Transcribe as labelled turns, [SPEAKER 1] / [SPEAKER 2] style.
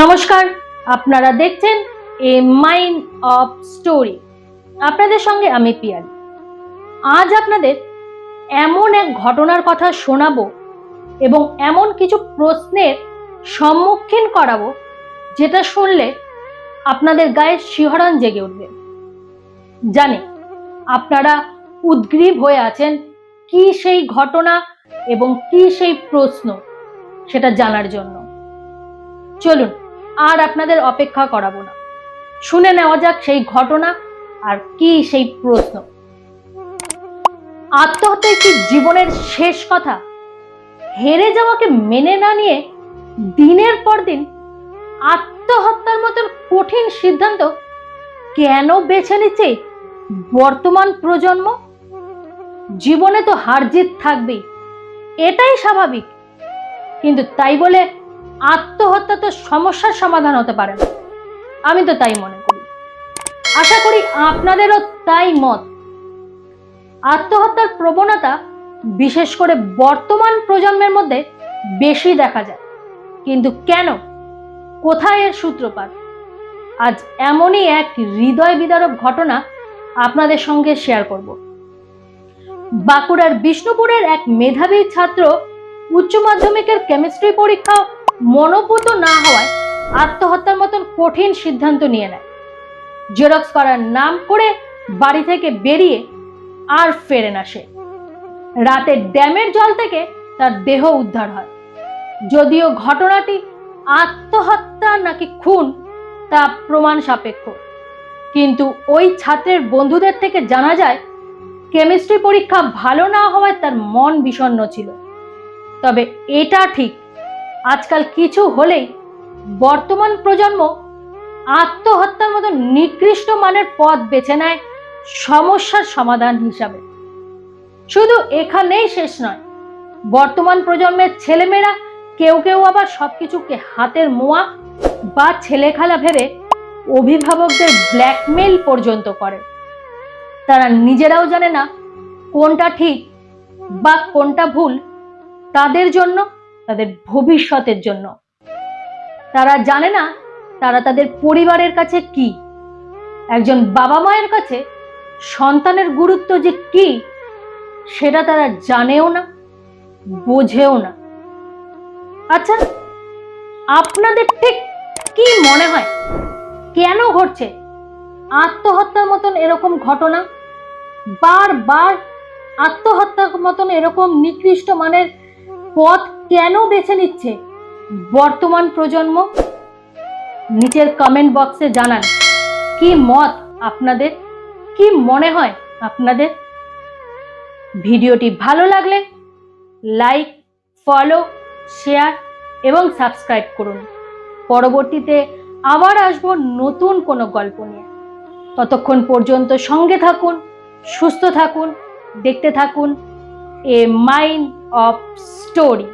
[SPEAKER 1] নমস্কার, আপনারা দেখছেন এ মাইন্ড অফ স্টোরি আপনাদের সঙ্গে আমি পিয়ালি। আজ আপনাদের এমন এক ঘটনার কথা শোনাবো এবং এমন কিছু প্রশ্নের সম্মুখীন করাবো যেটা শুনলে আপনাদের গায়ে শিহরণ জেগে উঠবে। জানি আপনারা উদ্গ্রীব হয়ে আছেন কি সেই ঘটনা এবং কি সেই প্রশ্ন সেটা জানার জন্য। চলুন আর আপনাদের অপেক্ষা করাবো না। শুনে নেওয়া যাক সেই ঘটনা আর কি সেই প্রশ্ন। আত্মহত্যাই কি জীবনের শেষ কথা? হেরে যাওয়াকে মেনে না নিয়ে দিনের পর দিন আত্মহত্যার মতন কঠিন সিদ্ধান্ত কেন বেছে নিচ্ছে বর্তমান প্রজন্ম? জীবনে তো হার জিত থাকবেই, এটাই স্বাভাবিক। কিন্তু তাই বলে আত্মহত্যা তো সমস্যার সমাধান হতে পারে না। আমি তো তাই মনে করি। আশা করি আপনাদেরও তাই মত। আত্মহত্যার প্রবণতা বিশেষ করে বর্তমান প্রজন্মের মধ্যে বেশি দেখা যায়। কিন্তু কেন? কোথায় এর সূত্রপাত? আজ এমনই এক হৃদয় বিদারক ঘটনা আপনাদের সঙ্গে শেয়ার করব। বাঁকুড়ার বিষ্ণুপুরের এক মেধাবী ছাত্র উচ্চ মাধ্যমিকের কেমিস্ট্রি পরীক্ষা মনোপুত না হওয়ায় আত্মহত্যার মতন কঠিন সিদ্ধান্ত নিয়ে নেয়। জেরক্স করার নাম করে বাড়ি থেকে বেরিয়ে আর ফেরে না সে। রাতে ড্যামের জল থেকে তার দেহ উদ্ধার হয়। যদিও ঘটনাটি আত্মহত্যা নাকি খুন, তা প্রমাণ সাপেক্ষ। কিন্তু ওই ছাত্রের বন্ধুদের থেকে জানা যায়, কেমিস্ট্রি পরীক্ষা ভালো না হওয়ায় তার মন বিষণ্ণ ছিল। তবে এটা ঠিক আজকাল কিছু হলেই বর্তমান প্রজন্ম আত্মহত্যার মতো নিকৃষ্ট মানের পথ বেছে নেয় সমস্যার সমাধান হিসাবে। শুধু এখানেই শেষ নয়, বর্তমান প্রজন্মের ছেলেমেয়েরা কেউ কেউ আবার সবকিছুকে হাতের মোয়া বা ছেলে খেলা ভেবে অভিভাবকদের ব্ল্যাকমেইল পর্যন্ত করে। তারা নিজেরাও জানে না কোনটা ঠিক বা কোনটা ভুল, তাদের জন্য তাদের ভবিষ্যতের জন্য। তারা জানে না তারা তাদের পরিবারের কাছে কি। একজন বাবা মায়ের কাছে সন্তানের গুরুত্ব যে কি, সেটা তারা জানেও না, বোঝেও না। আচ্ছা আপনাদের ঠিক কি মনে হয়? কেন ঘটছে? আত্মহত্যার মতন এরকম ঘটনা? বারবার আত্মহত্যার মতন এরকম নিকৃষ্ট মানের পথ কেন বেছে নিচ্ছে? বর্তমান প্রজন্ম? নিচের কমেন্ট বক্সে জানান। কি মত আপনাদের? কি মনে হয় আপনাদের? ভিডিওটি ভালো লাগলে লাইক ফলো শেয়ার এবং সাবস্ক্রাইব করুন। পরবর্তীতে আবার আসব নতুন কোনো গল্প নিয়ে। ততক্ষণ পর্যন্ত সঙ্গে থাকুন, সুস্থ থাকুন, দেখতে থাকুন, এ মাইন্ড অফ স্টোরি